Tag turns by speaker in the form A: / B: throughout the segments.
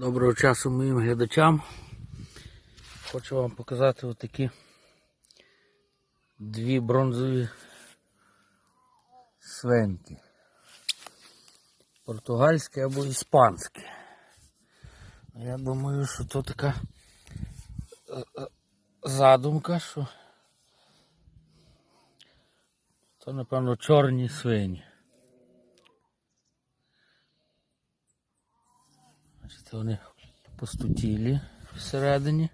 A: Доброго часу моїм глядачам. Хочу вам показати отакі дві бронзові свинки. Португальське або іспанське. Я думаю, що то така е, е, задумка, що то, напевно, чорні свині. Бачите, вони пустотілі всередині.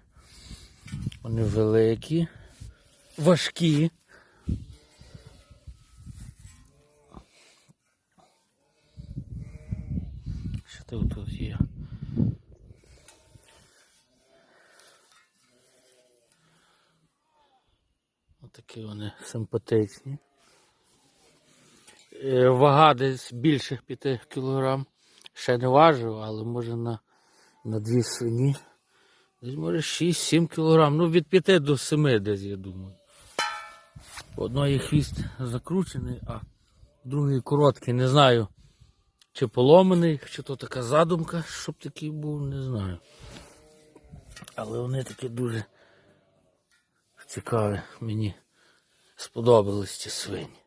A: Вони великі, важкі. Що тут тут є? Отакі вони симпатичні. Е, Вага десь більше 5 кг. Ще не важив, але може на, на дві свині. Десь може 6-7 кг. Ну від 5 до 7 десь, я думаю. Одної хвіст закручений, а другий короткий. Не знаю, чи поломаний, чи то така задумка, щоб такий був, не знаю. Але вони такі дуже цікаві. Мені сподобались ці свині.